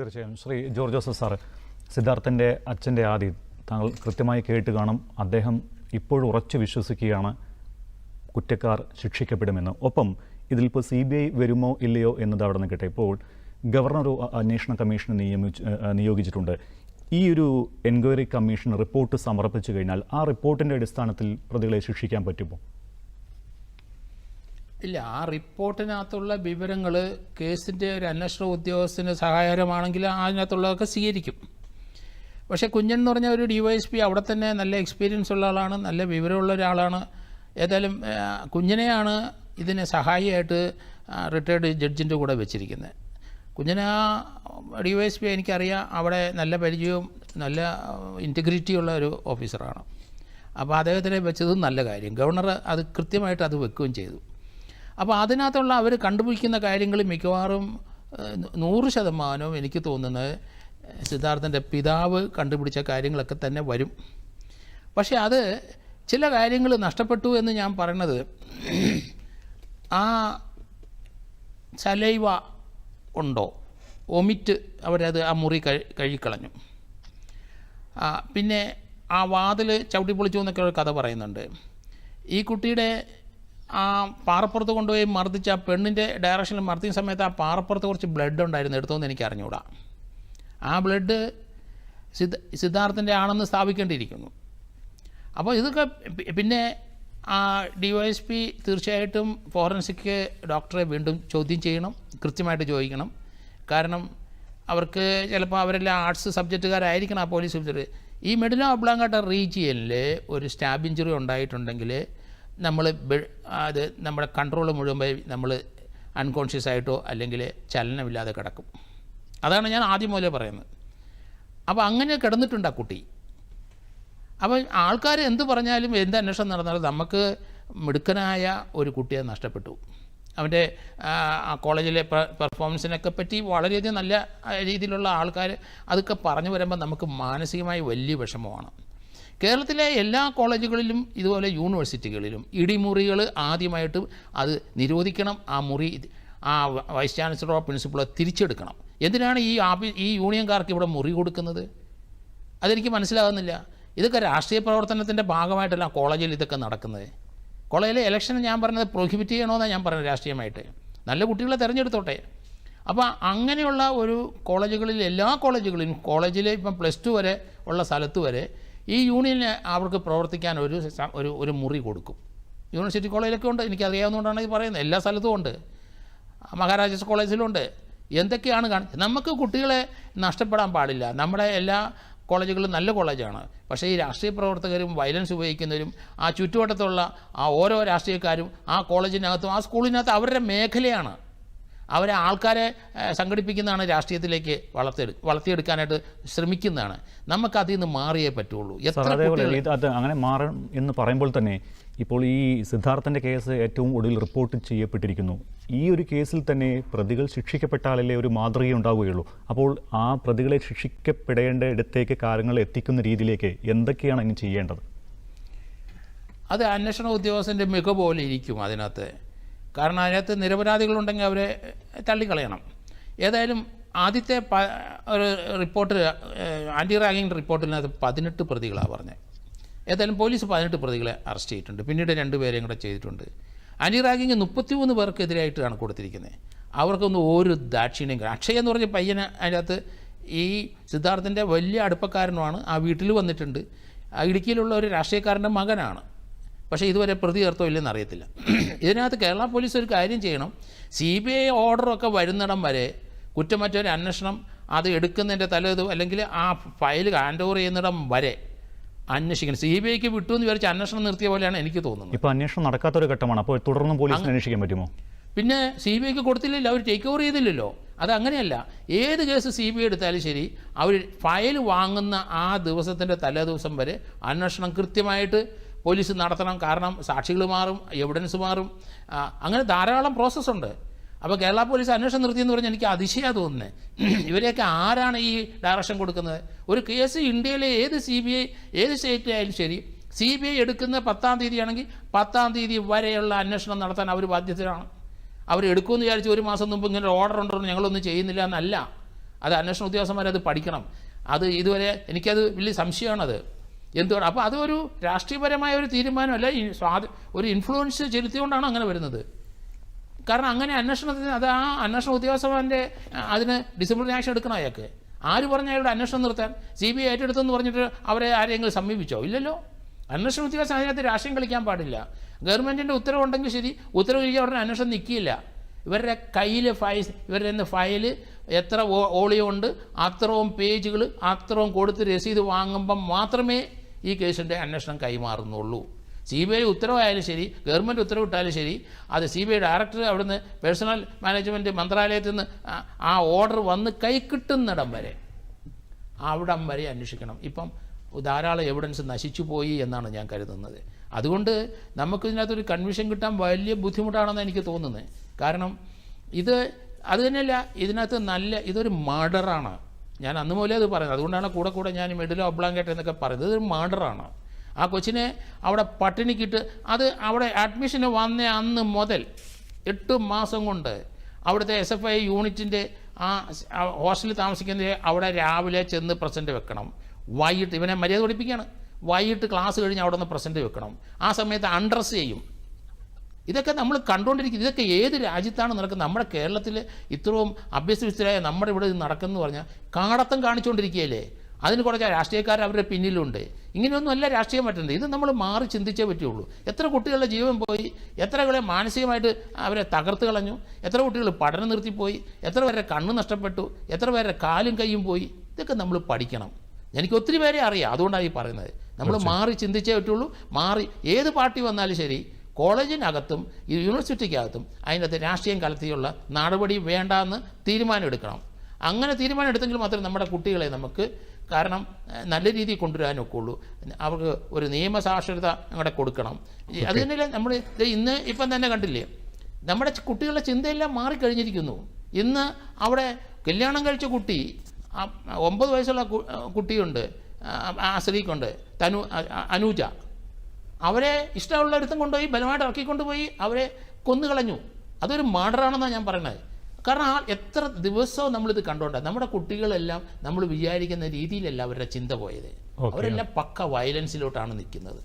തീർച്ചയായും. Shri George Joseph sir സിദ്ധാർത്ഥന്റെ അച്ഛന്റെ ആദ്യം താങ്കൾ കൃത്യമായി കേട്ട് കാണും. അദ്ദേഹം ഇപ്പോഴും ഉറച്ചു വിശ്വസിക്കുകയാണ് കുറ്റക്കാർ ശിക്ഷിക്കപ്പെടുമെന്ന്. ഒപ്പം ഇതിലിപ്പോൾ സി ബി ഐ വരുമോ ഇല്ലയോ എന്നത് അവിടെ നിൽക്കട്ടെ. ഇപ്പോൾ ഗവർണർ അന്വേഷണ കമ്മീഷനെ നിയമിച്ച് നിയോഗിച്ചിട്ടുണ്ട്. ഈ ഒരു എൻക്വയറി കമ്മീഷൻ റിപ്പോർട്ട് സമർപ്പിച്ചു കഴിഞ്ഞാൽ ആ റിപ്പോർട്ടിന്റെ അടിസ്ഥാനത്തിൽ പ്രതികളെ ശിക്ഷിക്കാൻ പറ്റുമോ? ഇല്ല ആ റിപ്പോർട്ടിനകത്തുള്ള വിവരങ്ങൾ കേസിന്റെ ഒരു അന്വേഷണ ഉദ്യോഗസ്ഥന് സഹായകരമാണെങ്കിൽ അതിനകത്തുള്ളതൊക്കെ സ്വീകരിക്കും. പക്ഷേ കുഞ്ഞൻ എന്ന് പറഞ്ഞ ഒരു ഡി വൈ എസ് പി അവിടെ തന്നെ നല്ല എക്സ്പീരിയൻസ് ഉള്ള ആളാണ് നല്ല വിവരമുള്ള ഒരാളാണ്. ഏതായാലും കുഞ്ഞിനെയാണ് ഇതിന് സഹായിയായിട്ട് റിട്ടയർഡ് ജഡ്ജിന്റെ കൂടെ വെച്ചിരിക്കുന്നത്. കുഞ്ഞിനെ വൈ എസ് പി എനിക്കറിയാം അവിടെ നല്ല പരിചയവും നല്ല ഇന്റഗ്രിറ്റി ഉള്ള ഒരു ഓഫീസറാണ് അപ്പോൾ അദ്ദേഹത്തിനെ വെച്ചതും നല്ല കാര്യം. ഗവർണർ അത് കൃത്യമായിട്ട് അത് വെക്കുകയും ചെയ്തു. അപ്പോൾ അതിനകത്തുള്ള അവർ കണ്ടുപിടിക്കുന്ന കാര്യങ്ങൾ മിക്കവാറും നൂറ് ശതമാനവും എനിക്ക് തോന്നുന്നത് സിദ്ധാർത്ഥന്റെ പിതാവ് കണ്ടുപിടിച്ച കാര്യങ്ങളൊക്കെ തന്നെ വരും. പക്ഷേ അത് ചില കാര്യങ്ങൾ നഷ്ടപ്പെട്ടു എന്ന് ഞാൻ പറയണത് ആ സലൈവ ഉണ്ടോ? ഒമിറ്റ് അവരത് ആ മുറി കഴി കഴുകിക്കളഞ്ഞു. പിന്നെ ആ വാതിൽ ചവിട്ടി പൊളിച്ചു എന്നൊക്കെ ഒരു കഥ പറയുന്നുണ്ട്. ഈ കുട്ടിയുടെ ആ പാറപ്പുറത്ത് കൊണ്ടുപോയി മർദ്ദിച്ച ആ പെണ്ണിന്റെ ഡയറക്ഷനിൽ മർദ്ദിക്കുന്ന സമയത്ത് ആ പാറപ്പുറത്ത് കുറച്ച് ബ്ലഡ് ഉണ്ടായിരുന്നു. എടുത്തോന്ന് എനിക്ക് അറിഞ്ഞുകൂടാ ആ ബ്ലഡ് സിദ്ധ സിദ്ധാർത്ഥന്റെ ആണെന്ന് സ്ഥാപിക്കേണ്ടിയിരിക്കുന്നു. അപ്പോൾ ഇതൊക്കെ പിന്നെ ആ ഡി വൈ എസ് പി തീർച്ചയായിട്ടും ഫോറൻസിക് ഡോക്ടറെ വീണ്ടും ചോദ്യം ചെയ്യണം കൃത്യമായിട്ട് ചോദിക്കണം. കാരണം അവർക്ക് ചിലപ്പോൾ അവരെല്ലാം ആർട്സ് സബ്ജക്റ്റുകാരായിരിക്കണം ആ പോലീസ് ഓഫീസർ ഈ മെഡിലോ അബ്ലാങ്കാട്ട റീജിയനിൽ ഒരു സ്റ്റാബ് ഇഞ്ചുറി ഉണ്ടായിട്ടുണ്ടെങ്കിൽ നമ്മൾ അത് നമ്മുടെ കൺട്രോൾ മുഴുവൻ നമ്മൾ അൺകോൺഷ്യസ് ആയിട്ടോ അല്ലെങ്കിൽ ചലനമില്ലാതെ കിടക്കും. അതാണ് ഞാൻ ആദ്യം മുതലേ പറയുന്നത്. അപ്പോൾ അങ്ങനെ കിടന്നിട്ടുണ്ട് ആ കുട്ടി. അപ്പോൾ ആൾക്കാർ എന്ത് പറഞ്ഞാലും എന്ത് അന്വേഷണം നടന്നാലും നമുക്ക് മിടുക്കനായ ഒരു കുട്ടിയെ നഷ്ടപ്പെട്ടു. അവന്റെ കോളേജിലെ പെർഫോമൻസിനൊക്കെ പറ്റി വളരെയധികം നല്ല രീതിയിലുള്ള ആൾക്കാർ അതൊക്കെ പറഞ്ഞു വരുമ്പോൾ നമുക്ക് മാനസികമായി വലിയ വിഷമമാണ്. കേരളത്തിലെ എല്ലാ കോളേജുകളിലും ഇതുപോലെ യൂണിവേഴ്സിറ്റികളിലും ഇടിമുറികൾ ആദ്യമായിട്ട് അത് നിരോധിക്കണം ആ മുറി ആ വൈസ് ചാൻസലറോ പ്രിൻസിപ്പളോ തിരിച്ചെടുക്കണം. എന്തിനാണ് ഈ ആഫീ ഈ യൂണിയൻകാർക്ക് ഇവിടെ മുറി കൊടുക്കുന്നത്? അതെനിക്ക് മനസ്സിലാകുന്നില്ല ഇതൊക്കെ രാഷ്ട്രീയ പ്രവർത്തനത്തിന്റെ ഭാഗമായിട്ടല്ല കോളേജിൽ ഇതൊക്കെ നടക്കുന്നത്. കോളേജിലെ ഇലക്ഷൻ ഞാൻ പറഞ്ഞത് പ്രൊഹിബിറ്റ് ചെയ്യണമെന്നാണ് ഞാൻ പറഞ്ഞത് രാഷ്ട്രീയമായിട്ട്. നല്ല കുട്ടികളെ തിരഞ്ഞെടുത്തോട്ടെ. അപ്പോൾ അങ്ങനെയുള്ള ഒരു കോളേജുകളിൽ എല്ലാ കോളേജുകളിലും കോളേജിലെ ഇപ്പം പ്ലസ് ടു വരെ ഉള്ള സ്ഥലത്ത് വരെ ഈ യൂണിയന് അവർക്ക് പ്രവർത്തിക്കാൻ ഒരു ഒരു ഒരു മുറി കൊടുക്കും. യൂണിവേഴ്സിറ്റി കോളേജിലൊക്കെ ഉണ്ട് എനിക്കറിയാവുന്നതുകൊണ്ടാണ് ഇത് പറയുന്നത്. എല്ലാ സ്ഥലത്തും ഉണ്ട്. മഹാരാജാസ് കോളേജിലുണ്ട്. എന്തൊക്കെയാണ് കാണുന്നത് നമുക്ക് കുട്ടികളെ നഷ്ടപ്പെടാൻ പാടില്ല. നമ്മുടെ എല്ലാ കോളേജുകളും നല്ല കോളേജാണ്. പക്ഷേ ഈ രാഷ്ട്രീയ പ്രവർത്തകരും വയലൻസ് ഉപയോഗിക്കുന്നവരും ആ ചുറ്റുവട്ടത്തുള്ള ആ ഓരോ രാഷ്ട്രീയക്കാരും ആ കോളേജിനകത്തും ആ സ്കൂളിനകത്തും അവരുടെ മേഖലയാണ്. അവരെ ആൾക്കാരെ സംഘടിപ്പിക്കുന്നതാണ് രാഷ്ട്രീയത്തിലേക്ക് വളർത്തിയെടു വളർത്തിയെടുക്കാനായിട്ട് ശ്രമിക്കുന്നതാണ്. നമുക്ക് അതിൽ നിന്ന് മാറിയേ പറ്റുള്ളൂ. എത്ര അത് അങ്ങനെ മാറും എന്ന് പറയുമ്പോൾ തന്നെ ഇപ്പോൾ ഈ സിദ്ധാർത്ഥന്റെ കേസ് ഏറ്റവും ഒടുവിൽ റിപ്പോർട്ട് ചെയ്യപ്പെട്ടിരിക്കുന്നു. ഈ ഒരു കേസിൽ തന്നെ പ്രതികൾ ശിക്ഷിക്കപ്പെട്ടാലല്ലേ ഒരു മാതൃക ഉണ്ടാവുകയുള്ളൂ. അപ്പോൾ ആ പ്രതികളെ ശിക്ഷിക്കപ്പെടേണ്ട ഇടത്തേക്ക് കാര്യങ്ങൾ എത്തിക്കുന്ന രീതിയിലേക്ക് എന്തൊക്കെയാണ് ഇനി ചെയ്യേണ്ടത്? അത് അന്വേഷണ ഉദ്യോഗസ്ഥന്റെ മിക പോലെ ഇരിക്കും അതിനകത്ത്. കാരണം അതിനകത്ത് നിരപരാധികളുണ്ടെങ്കിൽ അവരെ തള്ളിക്കളയണം. ഏതായാലും ആദ്യത്തെ പ ഒരു റിപ്പോർട്ട് ആന്റി റാഗിങ് റിപ്പോർട്ടിനകത്ത് പതിനെട്ട് പ്രതികളാണ് പറഞ്ഞത് ഏതായാലും പോലീസ് പതിനെട്ട് പ്രതികളെ അറസ്റ്റ് ചെയ്തിട്ടുണ്ട്. പിന്നീട് രണ്ടുപേരെയും കൂടെ ചെയ്തിട്ടുണ്ട്. ആന്റി റാഗിങ് മുപ്പത്തിമൂന്ന് പേർക്കെതിരായിട്ടാണ് കൊടുത്തിരിക്കുന്നത്. അവർക്കൊന്നും ഒരു ദാക്ഷിണ്യം അക്ഷയ് എന്ന് പറഞ്ഞ പയ്യന് അതിനകത്ത് ഈ സിദ്ധാർത്ഥന്റെ വലിയ അടുപ്പക്കാരനുമാണ് ആ വീട്ടിൽ വന്നിട്ടുണ്ട്. ഇടുക്കിയിലുള്ള ഒരു രാഷ്ട്രീയക്കാരന്റെ മകനാണ്. പക്ഷേ ഇതുവരെ പ്രതി ചേർത്തോ ഇല്ലെന്ന് അറിയത്തില്ല. ഇതിനകത്ത് കേരള പോലീസ് ഒരു കാര്യം ചെയ്യണം. സി ബി ഐ ഓർഡറൊക്കെ വരുന്നിടം വരെ കുറ്റമറ്റൊരു അന്വേഷണം അത് എടുക്കുന്നതിന്റെ തലേത് അല്ലെങ്കിൽ ആ ഫയൽ ഹാൻഡ് ഓവർ ചെയ്യുന്നിടം വരെ അന്വേഷിക്കണം. സി ബി ഐക്ക് വിട്ടു എന്ന് വിചാരിച്ച് അന്വേഷണം നിർത്തിയ പോലെയാണ് എനിക്ക് തോന്നുന്നത്. ഇപ്പോൾ അന്വേഷണം നടക്കാത്തൊരു ഘട്ടമാണ്. അപ്പോൾ തുടർന്നും പോലീസിന് അന്വേഷിക്കാൻ പറ്റുമോ? പിന്നെ സി ബി ഐക്ക് കൊടുത്തില്ലല്ലോ. അവർ ടേക്ക് ഓവർ ചെയ്തില്ലല്ലോ. അത് അങ്ങനെയല്ല. ഏത് കേസ് സി ബി ഐ എടുത്താലും ശരി അവർ ഫയൽ വാങ്ങുന്ന ആ ദിവസത്തിന്റെ തലേ ദിവസം വരെ അന്വേഷണം കൃത്യമായിട്ട് പോലീസ് നടത്തണം കാരണം സാക്ഷികൾ മാറും എവിഡൻസ് മാറും. അങ്ങനെ ധാരാളം പ്രോസസ്സുണ്ട് അപ്പോൾ കേരള പോലീസ് അന്വേഷണം നിർത്തിയെന്ന് പറഞ്ഞാൽ എനിക്ക് അതിശയമാണ് തോന്നുന്നത് ഇവരെയൊക്കെ ആരാണ് ഈ ഡയറക്ഷൻ കൊടുക്കുന്നത്? ഒരു കേസ് ഇന്ത്യയിലെ ഏത് സി ബി ഐ ഏത് സ്റ്റേറ്റിലായാലും ശരി സി ബി ഐ എടുക്കുന്ന പത്താം തീയതിയാണെങ്കിൽ പത്താം തീയതി വരെയുള്ള അന്വേഷണം നടത്താൻ അവർ ബാധ്യതരാണ് അവർ എടുക്കുമെന്ന് വിചാരിച്ച് ഒരു മാസം മുമ്പ് ഇങ്ങനെ ഓർഡർ ഉണ്ടോ ഞങ്ങളൊന്നും ചെയ്യുന്നില്ല എന്നല്ല. അത് അന്വേഷണ ഉദ്യോഗസ്ഥന്മാരത് പഠിക്കണം. അത് ഇതുവരെ എനിക്കത് വലിയ സംശയമാണത്. എന്തുകൊണ്ട് അപ്പോൾ അതൊരു രാഷ്ട്രീയപരമായ ഒരു തീരുമാനമല്ല സ്വാധ ഒരു ഇൻഫ്ലുവൻസ് ചെലുത്തിക്കൊണ്ടാണ് അങ്ങനെ വരുന്നത്. കാരണം അങ്ങനെ അന്വേഷണത്തിന് അത് ആ അന്വേഷണ ഉദ്യോഗസ്ഥന്റെ അതിന് ഡിസിപ്ലിനറി ആക്ഷൻ എടുക്കണം അയാൾക്ക്. ആര് പറഞ്ഞ അയാളുടെ അന്വേഷണം നിർത്താൻ? സി ബി ഐ ഏറ്റെടുത്തെന്ന് പറഞ്ഞിട്ട് അവരെ ആരെങ്കിലും സമീപിച്ചോ? ഇല്ലല്ലോ. അന്വേഷണ ഉദ്യോഗസ്ഥൻ അതിനകത്ത് രാഷ്ട്രീയം കളിക്കാൻ പാടില്ല. ഗവൺമെന്റിന്റെ ഉത്തരവുണ്ടെങ്കിൽ ശരി ഉത്തരവ് കഴിഞ്ഞാൽ ഉടനെ അന്വേഷണം നിൽക്കില്ല ഇവരുടെ കയ്യിൽ ഫയൽ ഇവരുടെ നിന്ന് ഫയൽ എത്ര ഓളിയുണ്ട് അത്രയും പേജുകൾ അത്രയും കൊടുത്ത് രസീത് വാങ്ങുമ്പം മാത്രമേ ഈ കേസിന്റെ അന്വേഷണം കൈമാറുന്നുള്ളൂ. സി ബി ഐ ഉത്തരവായാലും ശരി ഗവൺമെന്റ് ഉത്തരവിട്ടാലും ശരി അത് സി ബി ഐ ഡയറക്ടർ അവിടുന്ന് പേഴ്സണൽ മാനേജ്മെന്റ് മന്ത്രാലയത്തിൽ നിന്ന് ആ- ഓർഡർ വന്ന് കൈ കിട്ടുന്നിടം വരെ. അവിടം വരെ അന്വേഷിക്കണം. ഇപ്പം ധാരാളം എവിഡൻസ് നശിച്ചു പോയി എന്നാണ് ഞാൻ കരുതുന്നത്. അതുകൊണ്ട് നമുക്ക് ഇതിനകത്തൊരു കൺവിഷൻ കിട്ടാൻ വലിയ ബുദ്ധിമുട്ടാണെന്ന് എനിക്ക് തോന്നുന്നത്. കാരണം ഇത് അത് തന്നെയല്ല ഇതിനകത്ത് നല്ല ഇതൊരു മർഡറാണ്. ഞാൻ അന്ന് മുതലേ അത് പറയുന്നത്. അതുകൊണ്ടാണ് കൂടെ കൂടെ ഞാൻ മെഡിലോ ഒബ്ലാങ്കറ്റ് എന്നൊക്കെ പറയുന്നത്. ഇതൊരു മാർഡറാണ് ആ കൊച്ചിനെ അവിടെ പട്ടിണിക്കിട്ട് അത് അവിടെ അഡ്മിഷന് വന്ന അന്ന് മുതൽ എട്ട് മാസം കൊണ്ട് അവിടുത്തെ എസ് എഫ് ഐ യൂണിറ്റിന്റെ ആ ഹോസ്റ്റലിൽ താമസിക്കുന്നത് അവിടെ രാവിലെ ചെന്ന് പ്രസന്റ് വെക്കണം. വൈകിട്ട് ഇവനെ മര്യാദ പഠിപ്പിക്കുകയാണ്. വൈകിട്ട് ക്ലാസ് കഴിഞ്ഞ് അവിടെ നിന്ന് പ്രസന്റ് വെക്കണം. ആ സമയത്ത് അണ്ടർസ് ചെയ്യും. ഇതൊക്കെ നമ്മൾ കണ്ടുകൊണ്ടിരിക്കുന്നത് ഇതൊക്കെ ഏത് രാജ്യത്താണ് നടക്കുന്നത്? നമ്മുടെ കേരളത്തിൽ ഇത്രയും അഭ്യസ്തവിസ്തരായ നമ്മുടെ ഇവിടെ ഇത് നടക്കുന്നു പറഞ്ഞാൽ കാടത്തം കാണിച്ചുകൊണ്ടിരിക്കുകയല്ലേ? അതിന് കുറച്ച് രാഷ്ട്രീയക്കാർ അവരുടെ പിന്നിലുണ്ട്. ഇങ്ങനെയൊന്നും അല്ല രാഷ്ട്രീയം പറ്റുന്നത് ഇത് നമ്മൾ മാറി ചിന്തിച്ചേ പറ്റുള്ളൂ. എത്ര കുട്ടികളുടെ ജീവൻ പോയി? എത്ര കളെ മാനസികമായിട്ട് അവരെ തകർത്ത് കളഞ്ഞു? എത്ര കുട്ടികൾ പഠനം നിർത്തിപ്പോയി? എത്ര പേരെ കണ്ണ് നഷ്ടപ്പെട്ടു? എത്ര പേരെ കാലും കൈയും പോയി? ഇതൊക്കെ നമ്മൾ പഠിക്കണം. എനിക്ക് ഒത്തിരി പേരെ അറിയാം. അതുകൊണ്ടാണ് ഈ പറയുന്നത്. നമ്മൾ മാറി ചിന്തിച്ചേ പറ്റുള്ളൂ. മാറി ഏത് പാർട്ടി വന്നാലും ശരി കോളേജിനകത്തും യൂണിവേഴ്സിറ്റിക്കകത്തും അതിനകത്ത് രാഷ്ട്രീയം കലർത്തിയുള്ള നടപടി വേണ്ട എന്ന് തീരുമാനം എടുക്കണം അങ്ങനെ തീരുമാനം എടുത്തെങ്കിൽ മാത്രമേ നമ്മുടെ കുട്ടികളെ നമുക്ക് കാരണം നല്ല രീതിയിൽ കൊണ്ടുവരാനൊക്കെ ഉള്ളൂ. അവർക്ക് ഒരു നിയമസാക്ഷരത അങ്ങോട്ട് കൊടുക്കണം. അത് തന്നെയല്ല നമ്മൾ ഇന്ന് ഇപ്പം തന്നെ കണ്ടില്ലേ നമ്മുടെ കുട്ടികളുടെ ചിന്തയെല്ലാം മാറിക്കഴിഞ്ഞിരിക്കുന്നു. ഇന്ന് അവിടെ കല്യാണം കഴിച്ച കുട്ടി ഒമ്പത് വയസ്സുള്ള കുട്ടിയുണ്ട് ആ, സ്ത്രീക്കുണ്ട് തനു അനൂജ. അവരെ ഇഷ്ടമുള്ള അടുത്തും കൊണ്ടുപോയി ബലമായിട്ട് ഇറക്കിക്കൊണ്ടുപോയി അവരെ കൊന്നുകളഞ്ഞു. അതൊരു മർഡറാണെന്നാണ് ഞാൻ പറയുന്നത് കാരണം ആ എത്ര ദിവസവും നമ്മളിത് കണ്ടോണ്ട നമ്മുടെ കുട്ടികളെല്ലാം നമ്മൾ വിചാരിക്കുന്ന രീതിയിലല്ല അവരുടെ ചിന്ത പോയത്. അവരെല്ലാം പക്ക വയലൻസിലോട്ടാണ് നിൽക്കുന്നത്.